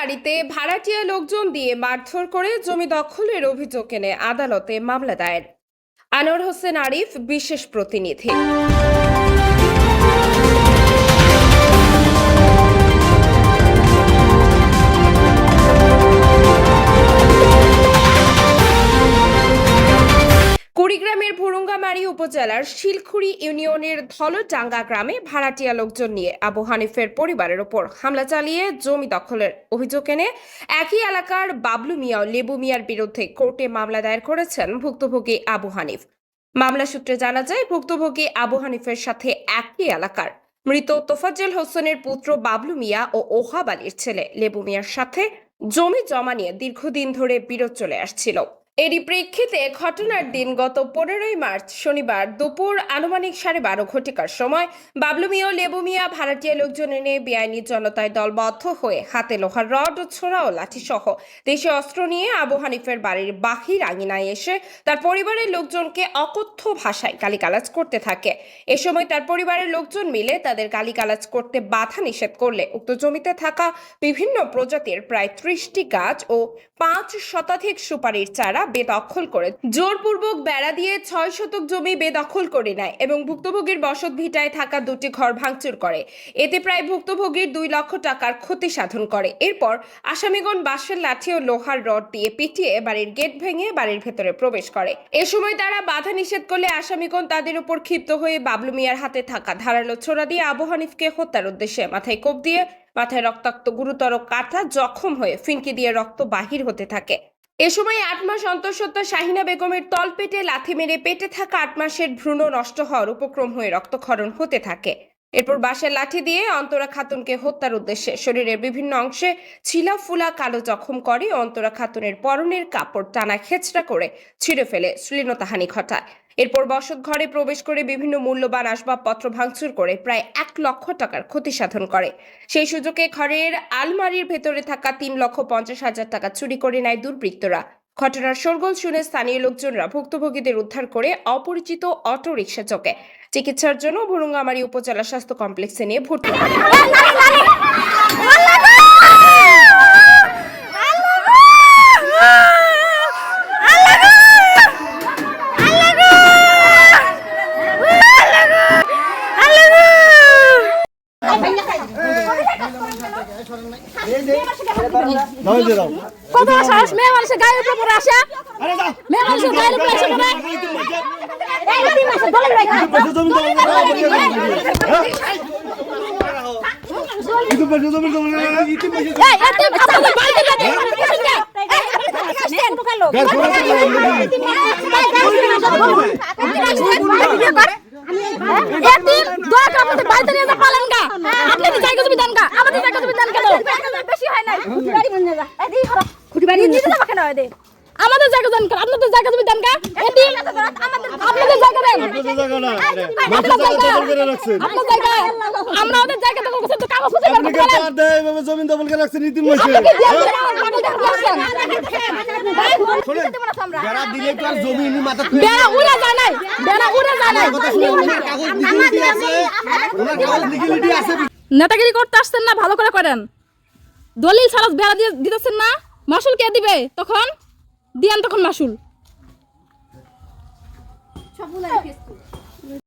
বাড়িতে ভাড়াটিয়া লোকজন দিয়ে মারধর করে জমি দখলের অভিযোগ এনে আদালতে মামলা দায়ের। আনোয়ার হোসেন আরিফ, বিশেষ প্রতিনিধি। ভুরুঙ্গামারী উপজেলার শিলখুড়ি ইউনিয়নের ধলডাঙ্গা গ্রামে ভাড়াটিয়া লোকজন নিয়ে আবু হানিফের পরিবারের ওপর হামলা চালিয়ে জমি দখলের অভিযোগ এনে একই এলাকার বাবলু মিয়া ও লেবু মিয়ার বিরুদ্ধে কোর্টে মামলা দায়ের করেছেন ভুক্তভোগী আবু হানিফ। মামলা সূত্রে জানা যায়, ভুক্তভোগী আবু হানিফের সাথে একই এলাকার। মৃত তোফাজ্জেল হোসেনের পুত্র বাবলু মিয়া ও ওহাব আলীর ছেলে লেবু মিয়ার সাথে জমি জমা নিয়ে দীর্ঘদিন ধরে বিরোধ চলে আসছিল। এরই প্রেক্ষিতে ঘটনার দিন গত পনেরোই মার্চ, শনিবার দুপুর আনুমানিক সাড়ে বারো ঘটিকার সময় বাবলু মিয়া ও লেবু মিয়া ভাড়াটিয়া লোকজন এনে বেআইনি জনতায় দলবদ্ধ হয়ে হাতে লোহার রড ও ছোড়া ও লাঠি সহ দেশে অস্ত্র নিয়ে আবু হানিফের বাড়ির বাহির আঙিনায় এসে তার পরিবারের লোকজনকে অকথ্য ভাষায় গালিগালাজ করতে থাকে। এ সময় তার পরিবারের লোকজন মিলে তাদের গালিগালাজ করতে বাধা নিষেধ করলে উক্ত জমিতে থাকা বিভিন্ন প্রজাতির প্রায় ত্রিশটি গাছ ও পাঁচ শতাধিক সুপারির চারা বেদখল করে। জোরপূর্বক বেড়া দিয়ে ছয় শতক জমি বেদখল করে নেয় এবং ভুক্তভোগীর বসত ভিটায় থাকা দুটি ঘর ভাঙচুর করে। এতে প্রায় ভুক্তভোগীর দুই লক্ষ টাকার ক্ষতি সাধন করে। এরপর আসামিগণ বাঁশের লাঠি ও লোহার রড দিয়ে পিটিয়ে বাড়ির গেট ভেঙে বাড়ির ভেতরে প্রবেশ করে। এ সময় তারা বাধা নিষেধ করলে আসামিগণ তাদের উপর ক্ষিপ্ত হয়ে বাবলু মিয়ার হাতে থাকা ধারালো ছোড়া দিয়ে আবু হানিফকে হত্যার উদ্দেশ্যে মাথায় কোপ দিয়ে মাথায় রক্তাক্ত গুরুতর কাটা জখম হয়ে ফিনকি দিয়ে রক্ত বাহির হতে থাকে। এ সময় আট মাস অন্তঃসত্ত্বা শাহিনা বেগমের তলপেটে লাথি মেরে পেটে থাকা আট মাসের ভ্রূণ নষ্ট হওয়ার উপক্রম হয়ে রক্তক্ষরণ হতে থাকে। এরপর বাঁশের লাঠি দিয়ে অন্তরা খাতুনকে হত্যার উদ্দেশ্যে শরীরের বিভিন্ন অংশে ছিলা ফুলা কালো জখম করে অন্তরা খাতুনের পরনের কাপড় টানা খেচড়া করে ছিঁড়ে ফেলে শ্লীলতাহানি ঘটায়। এরপর বসত ঘরে প্রবেশ করে বিভিন্ন মূল্যবান আসবাবপত্র ভাঙচুর করে প্রায় এক লক্ষ টাকার ক্ষতি সাধন করে। সেই সুযোগে ঘরের আলমারির ভেতরে থাকা তিন লক্ষ পঞ্চাশ হাজার টাকা চুরি করে নেয় দুর্বৃত্তরা। ঘটনার শোরগোল শুনে স্থানীয় লোকজনরা ভুক্তভোগীদের উদ্ধার করে অপরিচিত অটো রিক্সা চকে। চিকিৎসার জন্য ভুরুঙ্গামারী উপজেলা স্বাস্থ্য কমপ্লেক্সে নিয়ে ভর্তি করে কত সাহস মেয়ে মানুষের গায়ের উপর আসে মেয়ে মানুষের গায়ের উপর এসে পড়ে আমাদের জায়গা দেন আপনাদের জায়গা তুমি দেন গা এতিম আপনাদের জায়গা দেন। পয়সা জায়গা না। জায়গা। দখল করে রাখছেন। আপনার জায়গা। আমরা ওদের জায়গা দখল করছি তো কাগজ পত্র আপনি কে তার দেয় এভাবে জমি দখল করে রাখছেন ইতিম মাসে যারা দিলে তো আর জমি নি মাথা বেড়া উড়ে যায় নাই বেড়া উড়ে যায় নাই। ওনার কাগজ লিখিলিটি আছে। ওনার কাগজ লিখিলিটি আছে। নেতাগিরি করতে আসছেন না ভালো করে করেন। দলিল ছাড়া বেড়া দিয়ে দিতেছেন না? মাসুল কে দিবে তখন? দিয়ান তখন মাসুল।